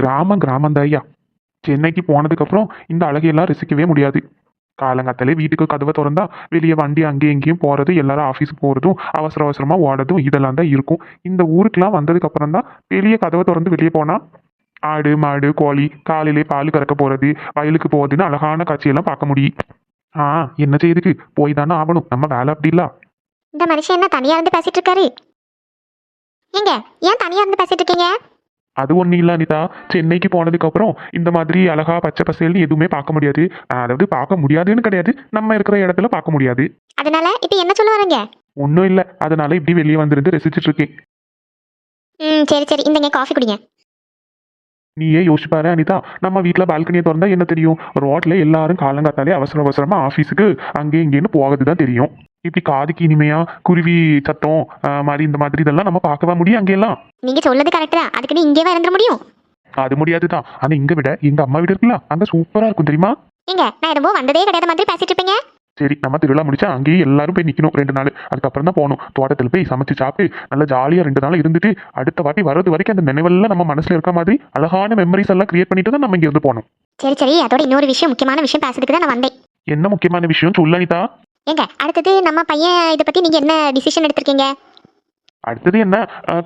கிராமம் கிராமம் ஐயா சென்னைக்கு போனதுக்கப்புறம் இந்த அழகையெல்லாம் ரசிக்கவே முடியாது. காலங்காத்தாலே வீட்டுக்கு கதவை திறந்தா வெளியே வண்டி அங்கேயும் இங்கேயும் போகிறது எல்லாரும் ஆஃபீஸ் போகிறதும் அவசர அவசரமாக ஓடுறதும் இதெல்லாம் தான் இருக்கும். இந்த ஊருக்கெலாம் வந்ததுக்கப்புறம் தான் வெளியே கதவை திறந்து வெளியே போனால் ஆடு மாடு கோழி காலையிலே பால் கறக்க போகிறது வயலுக்கு போகிறதுன்னு அழகான காட்சியெல்லாம் பார்க்க முடியும் ஆ என்ன செய்யுதுக்கு போய் தானே ஆகணும். நம்ம வேலை அப்படி இல்ல. இந்த மனுஷன் என்ன தனியாக இருந்து பேசிட்டு இருக்காரு? ஏங்க ஏன் தனியாக இருந்து பேசிட்டு இருக்கீங்க? அது ஒன்றும் இல்லை அனிதா. சென்னைக்கு போனதுக்கப்புறம் இந்த மாதிரி அழகா பச்சை பசேல்னு எதுவுமே பார்க்க முடியாது. அதாவது பார்க்க முடியாதுன்னு கிடையாது. நம்ம இருக்கிற இடத்துல பார்க்க முடியாது. அதனால இப்போ என்ன சொல்ல வரீங்க? ஒன்றும் இல்லை. அதனால இப்படி வெளியே வந்திருந்து ரசிச்சிட்டு இருக்கேன். ம் சரி சரி. இந்தங்க காஃபி குடிங்க. நீயே யோசிச்சு பாரு அனிதா. நம்ம வீட்டில் பால்கனியை திறந்தா என்ன தெரியும்? ரோட்ல எல்லாரும் காலங்காத்தாலே அவசர அவசரமா ஆஃபீஸுக்கு அங்கே இங்கேன்னு போகிறது தான் தெரியும். இப்படி காதுக்கு இனிமையா குருவி சத்தம் மாதிரி இந்த மாதிரி இதெல்லாம் நம்ம பார்க்கவா முடியும் அங்கெல்லாம் நீங்க சொல்றது கரெக்ட் தான். அதுக்கு இங்கேயே இருந்துட முடியும்? அது முடியாது தான். ஆனால் இங்கே விட எங்கள் அம்மா வீடு இருக்குல்ல அங்கே சூப்பராக இருக்கும் தெரியுமா? ஏங்க நான் என்னமோ வந்ததே கிடையாத மாதிரி பேசிட்டு இருப்பீங்க. சரி நம்ம திருவிழா முடிச்சா அங்கேயே எல்லாரும் போய் நிற்கணும் ரெண்டு நாள். அதுக்கப்புறம் தான் போகணும். தோட்டத்தில் போய் சமைச்சு சாப்பிட்டு நல்லா ஜாலியாக ரெண்டு நாள் இருந்துட்டு அடுத்த வாட்டி வர்றது வரைக்கும் அந்த நினைவெல்லாம் நம்ம மனசில் இருக்க மாதிரி அழகான மெமரிஸ் எல்லாம் கிரியேட் பண்ணிட்டு தான் நம்ம இங்கே இருந்து போகணும். சரி சரி. அதோட இன்னொரு விஷயம் முக்கியமான விஷயம் பேசுறதுக்கு தான் நான் வந்தேன். என்ன முக்கியமான விஷயம்? சொல்லனிதா ஏங்க அடுத்தது நம்ம பையன் இதை பத்தி நீங்க என்ன டிசிஷன் எடுத்திருக்கீங்க? அடுத்தது என்ன?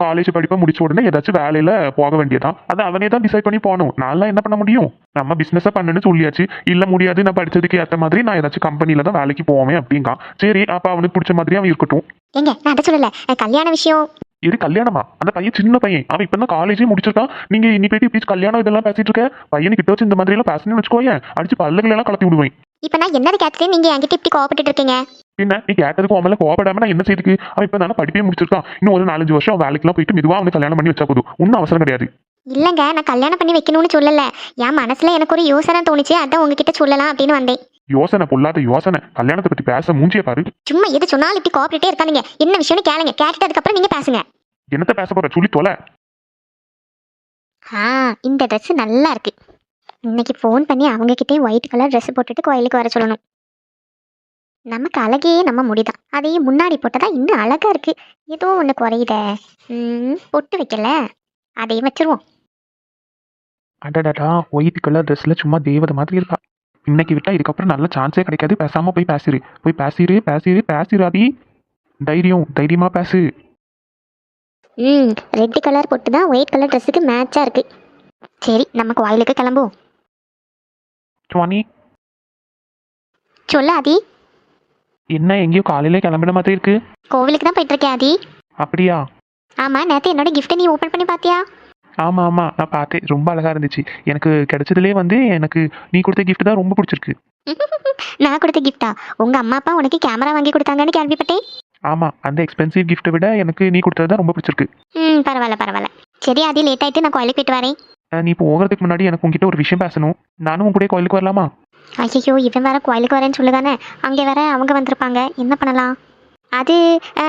காலேஜ் படிப்பை முடிச்ச உடனே ஏதாச்சும் வேலையில போக வேண்டியதான் அது அவனே தான் டிசைட் பண்ணி போகணும். நான்லாம் என்ன பண்ண முடியும்? நம்ம பிசினஸை பண்ணுன்னு சொல்லியாச்சு. இல்ல முடியாது நான் படிச்சதுக்கு ஏற்ற மாதிரி நான் ஏதாச்சும் கம்பெனில தான் வேலைக்கு போவேன் அப்படிங்கான். சரி அப்ப அவனுக்கு பிடிச்ச மாதிரி அவன் இருக்கட்டும். ஏங்க நான் அதை சொல்லல. கல்யாண விஷயம். இது கல்யாணமா? அந்த பையன் சின்ன பையன். அவன் இப்போ தான் காலேஜே முடிச்சிருக்கான். நீங்க இன்னி போயிட்டு இப்படி கல்யாணம் இதெல்லாம் பேசிட்டு இருக்க? பையனு கிட்ட வச்சு இந்த மாதிரி எல்லாம் பேசணும்னு வச்சுக்கோயேன். அடிச்சு பல்லுகளை எல்லாம் கலத்தி விடுவேன். இப்போ நான் என்னது கேட்டுட்டு நீங்க என்கிட்ட இப்படி கோவப்பட்டு இருக்கீங்க? பின்ன நீ கேட்டதுக்கு அவன் மேல கோபப்படாம நான் என்ன செய்துக்கு? அவன் இப்போ தானே படிப்பே முடிச்சிருக்கான். இன்னும் ஒரு நாலஞ்சு வருஷம் அவன் வேலைக்கெல்லாம் போயிட்டு மெதுவா அவனுக்கு கல்யாணம் பண்ணி வச்சா போதும். ஒன்றும் அவசரம் கிடையாது. இல்லைங்க நான் கல்யாணம் பண்ணி வைக்கணும்னு சொல்லல. என் மனசுல எனக்கு ஒரு யோசனை தோணுச்சு. அதான் உங்ககிட்ட சொல்லலாம் அப்படின்னு வந்தேன். யோசனை பொல்லாத யோசனை. கல்யாணத்தை பத்தி பேச மூஞ்சிய பாரு. சும்மா எது சொன்னாலும் இப்படி கோஆப்ரேட்டே இருக்காதீங்க. என்ன விஷயம்னு கேளுங்க. கேட்டுட்டு அதுக்கப்புறம் நீங்க பேசுங்க. என்னத்த பேச போற? சொல்லி தொலை. ஆ இந்த Dress நல்லா இருக்கு. இன்னைக்கு ஃபோன் பண்ணி அவங்க கிட்டே ஒயிட் கலர் Dress போட்டுட்டு கோயிலுக்கு வர சொல்லணும். நமக்கு அழகே நம்ம முடிதான். அதையும் முன்னாடி போட்டதா இன்னும் அழகா இருக்கு. ஏதோ ஒன்று குறையுதே. பொட்டு வைக்கல. அதையும் வச்சிருவோம். அடடடா ஒயிட் கலர் ட்ரெஸ்ல சும்மா தேவதை மாதிரி இருக்கா? இன்னைக்கு விட்டா இதுக்கப்புறம் நல்ல சான்ஸே கிடைக்காது. பேசாம போய் பேசிரு. போய் பேசிரு பேசிரு பேசிராதி. தைரியம் தைரியமா பேசு. ம் ரெட் கலர் பொட்டு தான் ஒயிட் கலர் ட்ரெஸ்ஸுக்கு மேட்சாக இருக்கு. சரி நம்ம கோயிலுக்கு கிளம்புவோம். சுவானி சொல்லு ஆதி. என்ன எங்கேயோ காலையில கிளம்பின மாதிரி இருக்கு. கோவிலுக்கு தான் போயிட்டு இருக்கேன் ஆதி. அப்படியா? ஆமாம் நேற்று என்னோட கிஃப்ட்டை நீ ஓப்பன் பண்ணி பார்த்தியா ஆமா ஆமா நான் பார்த்தேன். ரொம்ப அழகா இருந்துச்சு. எனக்கு கிடைச்சதுலேயே வந்து எனக்கு நீ கொடுத்த gift தான் ரொம்ப பிடிச்சிருக்கு. நான் கொடுத்த கிஃப்ட்டா உங்கள் அம்மா அப்பா உனக்கு கேமரா வாங்கி கொடுத்தாங்கன்னு கேள்விப்பட்டேன். ஆமா அந்த எக்ஸ்பென்சிவ் gift விட எனக்கு நீ கொடுத்தது தான் ரொம்ப பிடிச்சிருக்கு. ம் பரவாயில்ல பரவாயில்ல. சரி ஆதி லேட் ஆயிட்டு நான் கோயிலுக்கு போயிட்டு வரேன். நீ போகிறதுக்கு முன்னாடி எனக்கு உங்ககிட்ட ஒரு விஷயம் பேசணும். நானும் உன் கூட கோயிலுக்கு வரலாமா? ஐயோ இவன் வேற கோயிலுக்கு வரேன்னு சொல்லுதானே? அங்கே வேற அவங்க வந்திருப்பாங்க. என்ன பண்ணலாம்? அது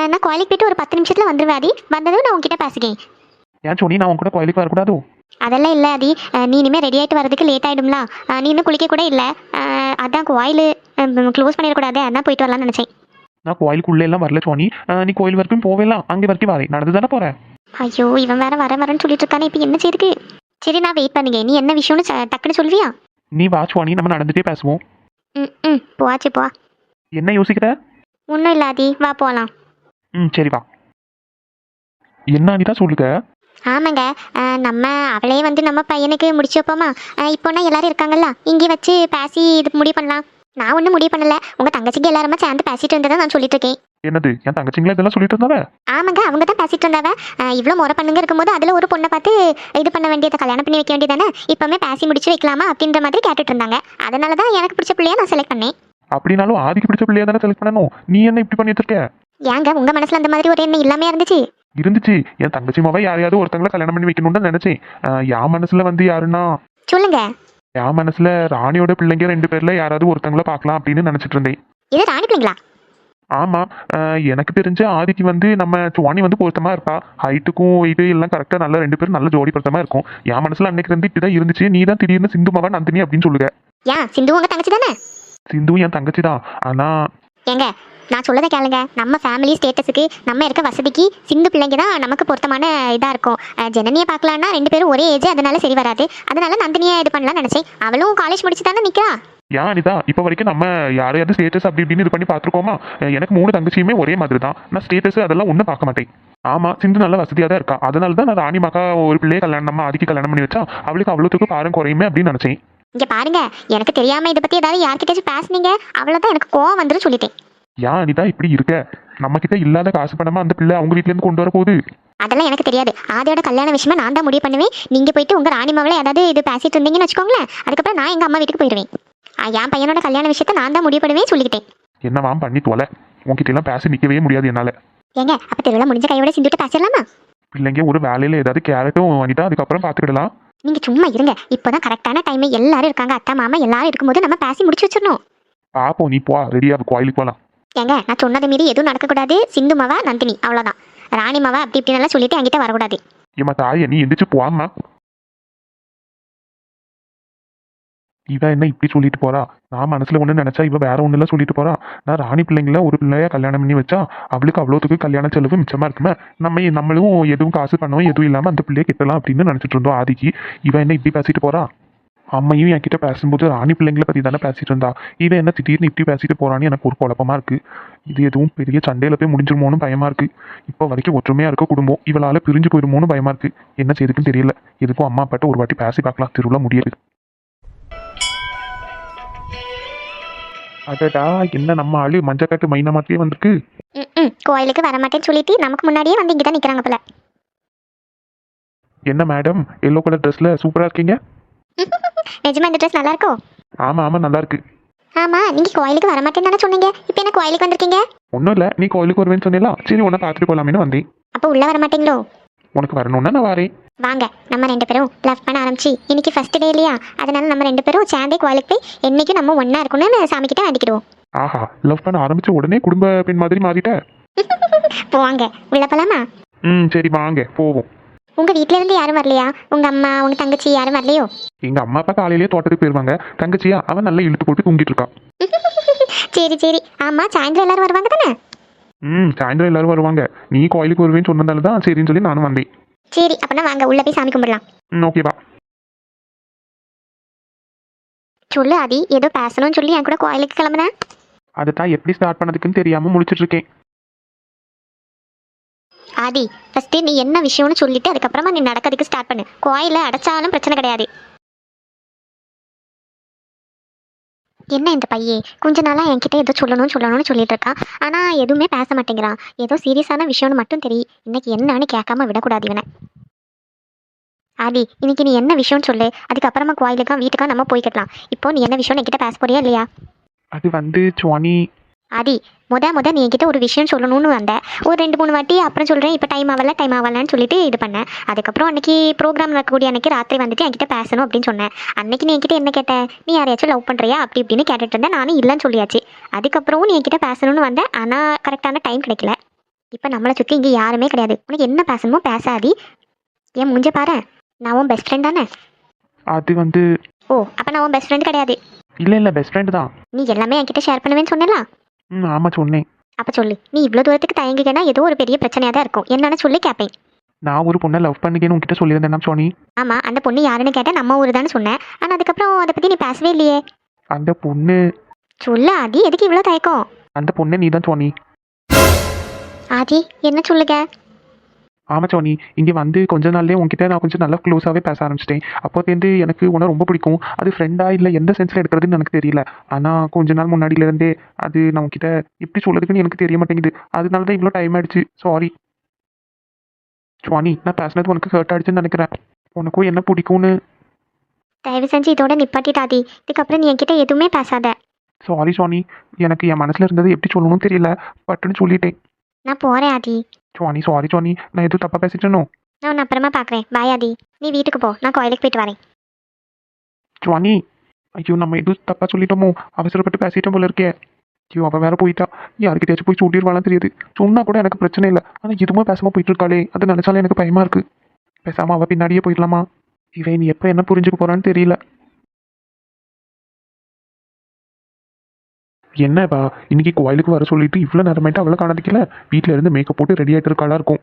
நான் கோயிலுக்கு போயிட்டு ஒரு பத்து நிமிஷத்தில் வந்துடுவேன் ஆதி. வந்ததும் நான் உங்ககிட்ட பேசுகிறேன். ஏன் சொன்னி நான் உன் கூட கோயிலுக்கு வரக்கூடாதோ? அதெல்லாம் இல்லை அஹ், நீ இனிமேல் ரெடி ஆகிட்டு வரதுக்கு லேட் ஆகிடும்ல நீ இன்னும் குளிக்க கூட இல்லை. அதான் கோயில் க்ளோஸ் பண்ணிடக்கூடாது. அதான் போயிட்டு வரலாம்னு நினச்சேன். நான் கோயிலுக்குள்ளே எல்லாம் வரல அஹ் நீ கோயில் வரைக்கும் போவேலாம். அங்கே வரைக்கும் வரேன். நடந்து தானே போறேன் ஐயோ இவன் வேற வர வரேன்னு சொல்லிட்டு இருக்கானே. இப்போ என்ன செய்யுது சரி நான் வெயிட் பண்ணுங்க. நீ என்ன விஷயம்னு ச- டக்குன்னு சொல்வியா? நீ வா சுவானி நம்ம நடந்துட்டே பேசுவோம். ம் ம். போவாச்சு போ. என்ன யோசிக்கிற? ஒன்றும் இல்லை ஆதி. வா போகலாம் ம் சரி வா. என்ன தான் சொல்லுங்க ஆமாங்க. அஹ், நம்ம அவளே வந்து நம்ம பையனுக்கு முடிச்சு வைப்போமா? அஹ், இப்போனா எல்லாரும் இருக்காங்கல்ல இங்கே வச்சு பேசி இது முடிவு பண்ணலாம் நான் ஒன்றும் முடிவு பண்ணல. உங்கள் தங்கச்சிக்கு எல்லாருமே சேர்ந்து பேசிட்டு இருந்ததை நான் சொல்லிட்டு இருக்கேன் என்னது? என் தங்கச்சிங்களா இதெல்லாம் சொல்லிட்டு இருந்தாவ? ஆமாங்க அவங்க தான் பேசிட்டு இருந்தாவ. இவ்வளோ முறை பண்ணுங்க இருக்கும்போது அதில் ஒரு பொண்ணை பார்த்து இது பண்ண வேண்டியதை கல்யாணம் பண்ணி வைக்க வேண்டியதானே? இப்போமே பேசி முடிச்சு வைக்கலாமா அப்படின்ற மாதிரி கேட்டுட்டு இருந்தாங்க. அதனால தான் எனக்கு பிடிச்ச பிள்ளைய நான் செலக்ட் பண்ணேன். அப்படின்னாலும் ஆதிக்கு பிடிச்ச பிள்ளையா தானே செலக்ட் பண்ணணும்? நீ என்ன இப்படி பண்ணிட்டு இருக்க? ஏங்க உங்கள் மனசில் அந்த மாதிரி ஒரு எண்ணம் இல்லாமே இருந்துச்சு? இருந்துச்சு. என் தங்கச்சி மாவா யாரையாவது ஒருத்தங்கள கல்யாணம் பண்ணி வைக்கணும்னு நினைச்சேன். என் மனசுல வந்து யாருன்னா? சொல்லுங்க. என் மனசுல ராணியோட பிள்ளைங்க ரெண்டு பேர்ல யாராவது ஒருத்தங்கள பார்க்கலாம் அப்படின்னு நினைச்சிட்டு இருந்தேன். இது ராணி பிள்ளைங்களா? ஆமா எனக்கு தெரிஞ்ச ஆதிக்கு வந்து நம்ம சுவானி வந்து பொருத்தமா இருப்பா. ஹைட்டுக்கும் இது எல்லாம் கரெக்டா நல்ல ரெண்டு பேரும் நல்ல ஜோடி பொருத்தமா இருக்கும். என் மனசுல அன்னைக்கு இருந்து இப்படிதான் இருந்துச்சு. நீ தான் திடீர்னு சிந்து மவா நந்தினி அப்படின்னு சொல்லுங்க ஏன் சிந்து உங்கள் தங்கச்சி தானே? சிந்து என் தங்கச்சி தான் ஆனா ஏங்க நான் சொல்லதை கேளுங்க. நம்ம ஃபேமிலி ஸ்டேட்டஸுக்கு நம்ம இருக்க வசதிக்கு சிந்து பிள்ளைங்க தான் நமக்கு பொருத்தமான இதாக இருக்கும். ஜனனியை பார்க்கலான்னா ரெண்டு பேரும் ஒரே ஏஜ் அதனால சரி வராது. அதனால நந்தினியை இது பண்ணலாம்னு நினச்சேன். அவளும் காலேஜ் முடிச்சு தானே நிற்கிறா ஏன் அனிதா இப்போ வரைக்கும் நம்ம யாரையாவது ஸ்டேட்டஸ் அப்படி இப்படின்னு இது பண்ணி பார்த்துருக்கோமா? எனக்கு மூணு தங்கச்சியுமே ஒரே மாதிரி தான் நான் ஸ்டேட்டஸ் அதெல்லாம் ஒன்றும் பார்க்க மாட்டேன். ஆமா சிந்து நல்ல வசதியாக தான் இருக்கா. அதனால தான் நான் ராணிமாக்கா ஒரு பிள்ளையை கல்யாணம் நம்ம அதுக்கு கல்யாணம் பண்ணி வச்சா அவளுக்கு அவ்வளோத்துக்கு பாரம் குறையுமே அப்படின்னு நினச்சேன். இங்கே பாருங்க. எனக்கு தெரியாமல் இதை பற்றி ஏதாவது யார்கிட்டயாச்சும் பேசுனீங்க. அவ்வளோதான் எனக்கு கோவம் வந்துரும் சொல்லிட்டேன். ஏன் அனிதா இப்படி இருக்க? நம்ம கிட்ட இல்லாத காசு பணமா அந்த பிள்ளை அவங்க வீட்ல இருந்து கொண்டு வர போகுது? அதெல்லாம் எனக்கு தெரியாது. ஆதியோட கல்யாண விஷயமா நான் தான் முடிவு பண்ணுவேன். நீங்க போயிட்டு உங்க ராணி மாவளை ஏதாவது இது பேசிட்டு இருந்தீங்கன்னு வச்சுக்கோங்களேன். அதுக்கப்புறம் நான் எங்க அம்மா வீட்டுக்கு போயிடுவேன். என் பையனோட கல்யாண விஷயத்த நான் தான் முடிவு பண்ணுவேன் சொல்லிக்கிட்டேன். என்னவாம் பண்ணி தொலை. உன்கிட்ட எல்லாம் பேச நிக்கவே முடியாது என்னால. ஏங்க அப்ப திருவிழா முடிஞ்ச கையோட சிந்துட்டு பேசிடலாமா? பிள்ளைங்க ஒரு வேலையில ஏதாவது கேரட்டும் அனிதா அதுக்கப்புறம் பார்த்துக்கிடலாம் நீங்க சும்மா இருங்க. இப்போதான் கரெக்டான டைம் எல்லாரும் இருக்காங்க. அத்தா மாமா எல்லாரும் இருக்கும்போது நம்ம பேசி முடிச்சு வச்சிடணும். பாப்போம் நீ போ. ரெடியா கோயிலுக்கு போகலாம் ஏங்க நான் சொன்னதை மீறி எதுவும் நடக்கக்கூடாது சிந்து மாவா நந்தினி அவ்வளோதான் ராணி மாவா அப்படி இப்படின்னு எல்லாம் சொல்லிட்டு என்கிட்ட வரக்கூடாது. ஏமா தாய நீ எந்திரிச்சு போம்மா. இவ என்ன இப்படி சொல்லிட்டு போறா? நான் மனசுல ஒண்ணு நினைச்சா இவ வேற ஒண்ணுல சொல்லிட்டு போறா. நான் ராணி பிள்ளைங்கள ஒரு பிள்ளைய கல்யாணம் பண்ணி வச்சா அவளுக்கு அவ்வளோத்துக்கு கல்யாண செலவு மிச்சமா இருக்குமே? நம்ம நம்மளும் எதுவும் காசு பண்ணவும் எதுவும் இல்லாம அந்த பிள்ளைய கிட்டலாம் அப்படின்னு நினைச்சிட்டு இருந்தோம் ஆதிக்கு. இவ என்ன இப்படி பேசிட்டு போறா? அம்மையும் என்கிட்ட பேசும்போது ராணி பிள்ளைங்களை பத்தி தானே பேசிட்டு இருந்தா. இவன் என்ன திடீர்னு இப்படி பேசிட்டு போறான்னு எனக்கு ஒரு குழப்பமா இருக்கு. இது எதுவும் பெரிய சண்டையில போய் முடிஞ்சிருமோன்னு பயமா இருக்கு. இப்போ வரைக்கும் ஒற்றுமையா இருக்க குடும்பம். இவளால பிரிஞ்சு போயிருமோன்னு பயமா இருக்கு. என்ன செய்யுதுக்குன்னு தெரியல. எதுக்கும் அம்மா அப்பாட்ட ஒரு வாட்டி பேசி பார்க்கலாம். திருவிழா முடியாது அடடா என்ன நம்ம ஆளு மஞ்சக்காட்டு மைனா மாத்தியே வந்திருக்கு. ம் கோயிலுக்கு வரமாட்டேன்னு சொல்லிட்டு நமக்கு முன்னாடியே வந்து இங்கே தான் நிற்கிறாங்க போல. என்ன மேடம் எல்லோ கலர் ட்ரெஸ்ல சூப்பரா இருக்கீங்க? நிஜமா இந்த ட்ரெஸ் நல்லா இருக்கோ ஆமா ஆமா நல்லா இருக்கு ஆமா நீங்க கோயிலுக்கு வரமாட்டேன்னு தானே சொன்னீங்க. இப்போ என்ன கோயிலுக்கு வந்திருக்கீங்க? ஒன்றும் இல்லை நீ கோயிலுக்கு வருவேன்னு சொன்னீங்களா சரி உன்னை பார்த்துட்டு போலாமேன்னு வந்தேன். அப்போ உள்ள வர மாட்டீங்களோ? உனக்கு வரணும்னா நான் வரேன். வாங்க நம்ம ரெண்டு பேரும் லவ் பண்ண ஆரம்பிச்சு. இன்னைக்கு ஃபர்ஸ்ட் டே இல்லையா? அதனால நம்ம ரெண்டு பேரும் சேர்ந்தே கோயிலுக்கு போய் என்னைக்கும் நம்ம ஒண்ணா இருக்கணும்னு சாமி கிட்ட வேண்டிக்கிடுவோம். ஆஹா லவ் பண்ண ஆரம்பிச்ச உடனே குடும்ப பெண் மாதிரி மாறிட்ட? போவாங்க உள்ள போலாமா? ம் சரி வாங்க போவோம். உங்க வீட்ல இருந்து யாரும் வரலையா? உங்க அம்மா உங்க தங்கச்சி யாரும் வரலையோ? எங்க அம்மா அப்பா காலையிலேயே தோட்டத்துக்கு போயிருவாங்க. தங்கச்சியா அவன் நல்லா இழுத்து போட்டு தூங்கிட்டு இருக்கா. சரி சரி. ஆமா சாயந்தரம் எல்லாரும் வருவாங்க தானே? ம் சாயந்தரம் எல்லாரும் வருவாங்க. நீ கோயிலுக்கு வருவேன்னு சொன்னதால தான் சரின்னு சொல்லி நானும் வந்தேன். சரி அப்பனா வாங்க. உள்ள போய் சாமி கும்பிடலாம். ம் ஓகேவா சொல்லு ஆதி. ஏதோ பேசணும்னு சொல்லி என் கூட கோயிலுக்கு கிளம்புனேன் அதை தான் எப்படி ஸ்டார்ட் பண்ணதுக்குன்னு தெரியாம முடிச்சிட்டு இருக்கேன். ஆதி ஃபஸ்ட்டு நீ என்ன விஷயம்னு சொல்லிட்டு அதுக்கப்புறமா நீ நடக்கிறதுக்கு ஸ்டார்ட் பண்ணு. கோயில அடைச்சாலும் பிரச்சனை கிடையாது. என்ன இந்த பையே? கொஞ்ச நாளாக என்கிட்ட ஏதோ சொல்லணும்னு சொல்லணும்னு சொல்லிட்டு இருக்கான் ஆனால் எதுவுமே பேச மாட்டேங்கிறான். ஏதோ சீரியஸான விஷயம்னு மட்டும் தெரியும் இன்னைக்கு என்னன்னு கேட்காம விடக்கூடாது இவனை. ஆதி இன்னைக்கு நீ என்ன விஷயம்னு சொல்லு. அதுக்கப்புறமா கோயிலுக்கா வீட்டுக்கா நம்ம போய்க்கலாம் இப்போ நீ என்ன விஷயம் என்கிட்ட பேச போறியா இல்லையா? அது வந்து சுவானி ஆதி முத முத நீ என்கிட்ட ஒரு விஷயம் சொல்லணும்னு வந்தேன் ஒரு ரெண்டு மூணு வாட்டி அப்புறம் சொல்கிறேன் இப்போ டைம் ஆகல டைம் ஆகலன்னு சொல்லிட்டு இது பண்ணேன் அதுக்கப்புறம் அன்னைக்கு ப்ரோக்ராம் நடக்கக்கூடிய அன்னைக்கு ராத்திரி வந்துட்டு என்கிட்ட பேசணும் அப்படின்னு சொன்னேன் அன்னைக்கு நீ என்கிட்ட என்ன கேட்ட? நீ யாரையாச்சும் லவ் பண்ணுறியா அப்படி இப்படின்னு கேட்டுட்டு இருந்தேன். நானும் இல்லைன்னு சொல்லியாச்சு. அதுக்கப்புறமும் நீ என்கிட்ட பேசணும்னு வந்தேன் ஆனால் கரெக்டான டைம் கிடைக்கல. இப்போ நம்மளை சுற்றி இங்கே யாருமே கிடையாது. உனக்கு என்ன பேசணுமோ பேசாதி. என் முஞ்ச பாரு. நான் உன் பெஸ்ட் ஃப்ரெண்ட் தானே? அது வந்து ஓ அப்போ நான் உன் பெஸ்ட் ஃப்ரெண்ட் கிடையாது. இல்லை இல்லை பெஸ்ட் ஃப்ரெண்டு தான். நீ எல்லாமே என்கிட்ட ஷேர் பண்ணுவேன்னு சொன்னேன்ல? ம் ஆமாம் சொன்னேன். அப்போ சொல்லு. நீ இவ்வளோ தூரத்துக்கு தயங்கிக்கன்னா ஏதோ ஒரு பெரிய பிரச்சனையாக தான் இருக்கும். என்னன்னு சொல்லி கேட்பேன் நான் ஒரு பொண்ணை லவ் பண்ணிக்கன்னு உங்ககிட்ட சொல்லியிருந்தேன் சுவானி ஆமா அந்த பொண்ணு யாருன்னு கேட்டா நம்ம ஊர் தானே சொன்னேன். ஆனா அதுக்கப்புறம் அதை பத்தி நீ பேசவே இல்லையே. அந்த பொண்ணு. சொல்லு ஆதி எதுக்கு இவ்வளோ தயக்கம்? அந்த பொண்ணு நீ தான் சுவானி ஆதி என்ன சொல்லுங்க ஆமாம் சோனி இங்கே வந்து கொஞ்ச நாள்லயே உங்ககிட்ட நான் கொஞ்சம் நல்லா க்ளோஸாகவே பேச ஆரம்பிச்சிட்டேன். அப்போலேருந்து எனக்கு உன்னை ரொம்ப பிடிக்கும். அது ஃப்ரெண்டா இல்லை எந்த சென்ஸில் எடுக்கிறதுன்னு எனக்கு தெரியல. ஆனால் கொஞ்ச நாள் முன்னாடியிலேருந்தே அது நான் உங்ககிட்ட எப்படி சொல்கிறதுக்குன்னு எனக்கு தெரிய மாட்டேங்குது. அதனால தான் இவ்வளோ டைம் ஆயிடுச்சு. சாரி சுவானி நான் பேசினது உனக்கு ஹர்ட் ஆயிடுச்சுன்னு நினைக்கிறேன். உனக்கும் என்ன பிடிக்கும்னு? தயவு செஞ்சு இதோட நிப்பாட்டிட்டு ஆதி இதுக்கப்புறம் நீ என்கிட்ட எதுவுமே பேசாத. சாரி சுவானி எனக்கு என் மனசில் இருந்தது எப்படி சொல்லணும்னு தெரியல. பட்டுன்னு சொல்லிட்டேன். நான் போறேன் ஆதி. சுவானி சாரி சுவானி நான் எதுவும் தப்பாக பேசிட்டேனோ? நான் உன்னை அப்புறமா பார்க்குறேன். பாய் ஆதி. நீ வீட்டுக்கு போ. நான் கோயிலுக்கு போயிட்டு வரேன். சுவானி ஐயோ நம்ம எதுவும் தப்பா சொல்லிட்டோமோ? அவசரப்பட்டு பேசிட்டோம் போல இருக்கே. ஐயோ அவ வேற போயிட்டா. யாருக்கிட்டயாச்சும் போய் சொல்லிடுவாளான்னு தெரியுது. சொன்னா கூட எனக்கு பிரச்சனை இல்லை. ஆனா எதுவுமே பேசாம போயிட்டு இருக்காளே. அது நினைச்சாலே எனக்கு பயமா இருக்கு. பேசாம அவ பின்னாடியே போயிடலாமா? இவன் நீ எப்ப என்ன புரிஞ்சுக்க போறான்னு தெரியல. என்னப்பா இன்னைக்கு கோயிலுக்கு வர சொல்லிட்டு இவ்வளோ நேரமாயிட்டு அவளை காணதிக்கல வீட்டில் இருந்து மேக்கப் போட்டு ரெடி ஆகிட்டு இருக்காளா இருக்கும்.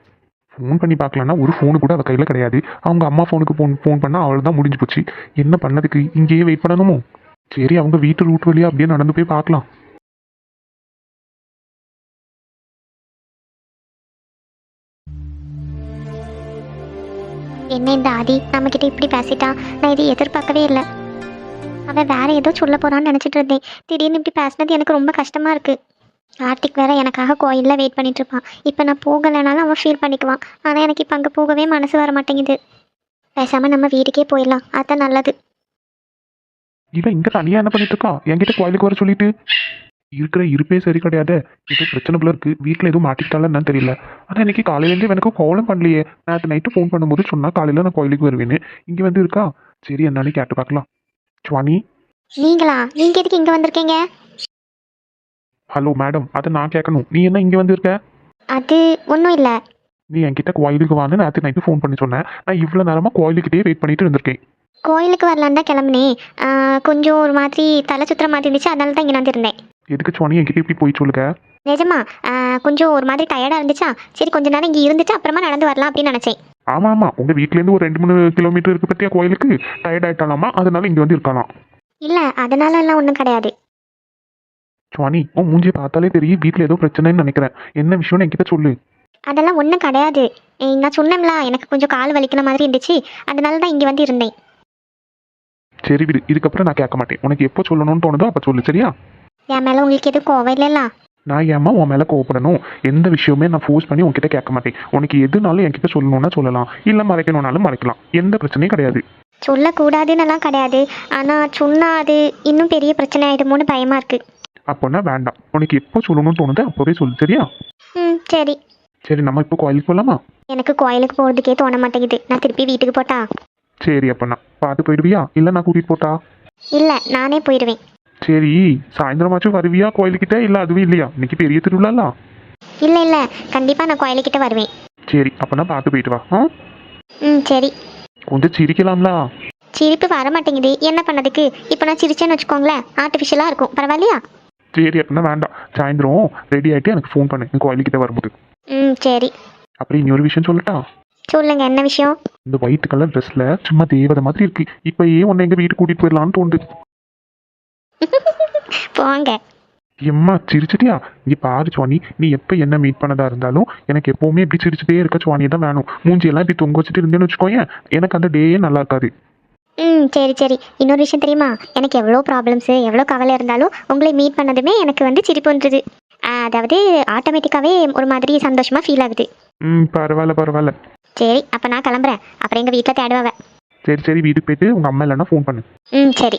ஃபோன் பண்ணி பார்க்கலன்னா ஒரு ஃபோனு கூட அவள் கையில் கிடையாது. அவங்க அம்மா ஃபோனுக்கு ஃபோன் ஃபோன் பண்ணால் அவள் தான் முடிஞ்சு போச்சு. என்ன பண்ணதுக்கு? இங்கேயே வெயிட் பண்ணணுமோ? சரி அவங்க வீட்டு ரூட் வழியாக அப்படியே நடந்து போய் பார்க்கலாம். என்ன இந்த ஆதி? நம்மக்கிட்ட இப்படி பேசிட்டா? நான் இதை எதிர்பார்க்கவே இல்லை. அவன் வேற ஏதோ சொல்ல போறான்னு நினச்சிட்டு இருந்தேன். திடீர்னு இப்படி பேசினது எனக்கு ரொம்ப கஷ்டமா இருக்கு. கார்த்திக் வேற எனக்காக கோயிலில் வெயிட் பண்ணிட்டு இருப்பான். இப்போ நான் போகலைனாலும் அவன் ஃபீல் பண்ணிக்குவான். ஆனால் எனக்கு இப்போ அங்கே போகவே மனசு வர மாட்டேங்குது. பேசாமல் நம்ம வீட்டுக்கே போயிடலாம். அதான் நல்லது. இவன் இங்க தனியா என்ன பண்ணிட்டு இருக்கோம் என்கிட்ட கோயிலுக்கு வர சொல்லிட்டு. இருக்கிற இருப்பே சரி கிடையாது. இது பிரச்சனை போல இருக்கு. வீட்டில் எதுவும் மாட்டிக்கிட்டாலும் என்னன்னு தெரியல. ஆனால் இன்னைக்கு காலையிலேருந்து எனக்கு கோலம் பண்ணலையே. நேற்று நைட்டு ஃபோன் பண்ணும்போது சொன்னா காலையில் நான் கோயிலுக்கு வருவேன்னு. இங்கே வந்து இருக்கா? சரி என்னன்னு கேட்டு பார்க்கலாம். சுவானி நீங்களா? நீங்கள் எதுக்கு இங்கே வந்திருக்கீங்க? ஹலோ மேடம் அதை நான் கேட்கணும். நீ என்ன இங்கே வந்திருக்க? அது ஒன்றும் இல்லை. நீ என்கிட்ட கோயிலுக்கு வான்னு நேற்று நைட்டு ஃபோன் பண்ணி சொன்னேன் நான் இவ்வளோ நேரமாக கோயிலுக்கிட்டே வெயிட் பண்ணிட்டு இருந்திருக்கேன். கோயிலுக்கு வரலான்னு தான் கிளம்புனேன். ஆ, கொஞ்சம் ஒரு மாதிரி தலை சுற்றுற மாதிரி இருந்துச்சு. அதனால தான் இங்கே வந்திருந்தேன். எதுக்கு சுவானி என்கிட்ட இப்படி போய் சொல்லுங்க நிஜமா? ஆ, கொஞ்சம் ஒரு மாதிரி டயர்டாக இருந்துச்சா? சரி கொஞ்ச நேரம் இங்கே இருந்துச்சு அப்புறமா நடந்து வரலாம் அப்படின்னு நினச்சேன். ஆமாம் ஆமாம் உங்கள் வீட்டிலேருந்து ஒரு ரெண்டு மூணு கிலோமீட்டர் இருக்கு பற்றியா கோயிலுக்கு? டயர்ட் ஆயிட்டாலாமா? அதனால இங்கே வந்து இருக்கலாம் இல்லை அதனால எல்லாம் ஒன்றும் கிடையாது. சுவானி உன் மூஞ்சியை பார்த்தாலே தெரியும் வீட்டில் ஏதோ பிரச்சனைன்னு நினைக்கிறேன். என்ன விஷயம்னு என்கிட்ட சொல்லு. அதெல்லாம் ஒன்றும் கிடையாது. நான் சொன்னேன்ல எனக்கு கொஞ்சம் கால் வலிக்கிற மாதிரி இருந்துச்சு. அதனால தான் இங்கே வந்து இருந்தேன். சரி விடு இதுக்கப்புறம் நான் கேட்க மாட்டேன். உனக்கு எப்போ சொல்லணும்னு தோணுதோ அப்போ சொல்லு சரியா? என் மேலே உங்களுக்கு எதுவும் கோவம் இல்லைல்ல? நான் ஏமா உன் மேலே கோவப்படணும்? எந்த விஷயமே நான் ஃபோர்ஸ் பண்ணி உன்கிட்ட கேட்க மாட்டேன். உனக்கு எதுனாலும் என்கிட்ட சொல்லணும்னா சொல்லலாம். இல்லை மறைக்கணும்னாலும் மறைக்கலாம். எந்த பிரச்சனையும் கிடையாது. சொல்லக்கூடாதுன்னெல்லாம் கிடையாது. ஆனால் சொன்னால் அது இன்னும் பெரிய பிரச்சனை ஆகிடுமோன்னு பயமாக இருக்குது அப்போனா வேண்டாம். உனக்கு எப்போ சொல்லணும்னு தோணுதோ அப்போவே சொல்லு சரியா? ம் சரி. சரி நம்ம இப்போ கோயிலுக்கு போகலாமா எனக்கு கோயிலுக்கு போகிறதுக்கே தோண மாட்டேங்குது. நான் திருப்பி வீட்டுக்கு போட்டா? சரி அப்போனா பார்த்து போயிடுவியா? இல்லை நான் கூட்டிகிட்டு போட்டா? இல்லை நானே போயிடுவேன் சரி சாயந்தரமாச்சும் வருவியா கோயிலுக்கிட்ட? இல்லை அதுவும் இல்லையா? இன்னைக்கு பெரிய திருவிழாலாம் இல்லை இல்லை. கண்டிப்பாக நான் கோயிலுக்கிட்ட வருவேன். சரி அப்போனா பார்த்து போயிட்டு வா. ஆ? ம் சரி. கொஞ்சம் சிரிக்கலாம்ல? சிரிப்பு வர மாட்டேங்குது. என்ன பண்ணதுக்கு? இப்போ நான் சிரிச்சேன்னு வச்சுக்கோங்களேன். ஆர்டிஃபிஷியலாக இருக்கும். பரவாயில்லையா? சரி அப்படின்னா வேண்டாம். சாயந்தரம் ரெடி ஆகிட்டு எனக்கு ஃபோன் பண்ணு. என் கோயிலுக்கிட்ட வரும்போது. ம் சரி. அப்புறம் இன்னொரு விஷயம் சொல்லட்டா? சொல்லுங்க. என்ன விஷயம்? இந்த ஒயிட் கலர் ட்ரெஸ்ல சும்மா தேவதை மாதிரி இருக்கு. இப்போ ஏன் உன்னை எங்க வீட்டுக்கு கூட்டிட்டு போயிடலான்னு தோணுது. போங்க. எம்மா சிரிச்சிட்டியா? இங்க பாரு சுவானி நீ எப்போ என்ன மீட் பண்ணதா இருந்தாலும் எனக்கு எப்பவுமே இப்படி சிரிச்சுட்டே இருக்க சுவானி தான் வேணும். மூஞ்சியெல்லாம் இப்படி தொங்க வச்சுட்டு இருந்தேன்னு வச்சுக்கோயேன் எனக்கு அந்த டேயே நல்லா இருக்காது. ம் சரி சரி. இன்னொரு விஷயம் தெரியுமா? எனக்கு எவ்வளோ ப்ராப்ளம்ஸு எவ்வளோ கவலை இருந்தாலும் உங்களை மீட் பண்ணதுமே எனக்கு வந்து சிரிப்பு வந்துடுது அதாவது ஆட்டோமேட்டிக்காகவே ஒரு மாதிரி சந்தோஷமாக ஃபீல் ஆகுது. ம் பரவாயில்ல பரவாயில்ல. சரி அப்போ நான் கிளம்புறேன். அப்புறம் எங்கள் வீட்டில் தேடுவாங்க சரி சரி வீட்டுக்கு போயிட்டு உங்க அம்மா இல்லைன்னா ஃபோன் பண்ணு. ம் சரி.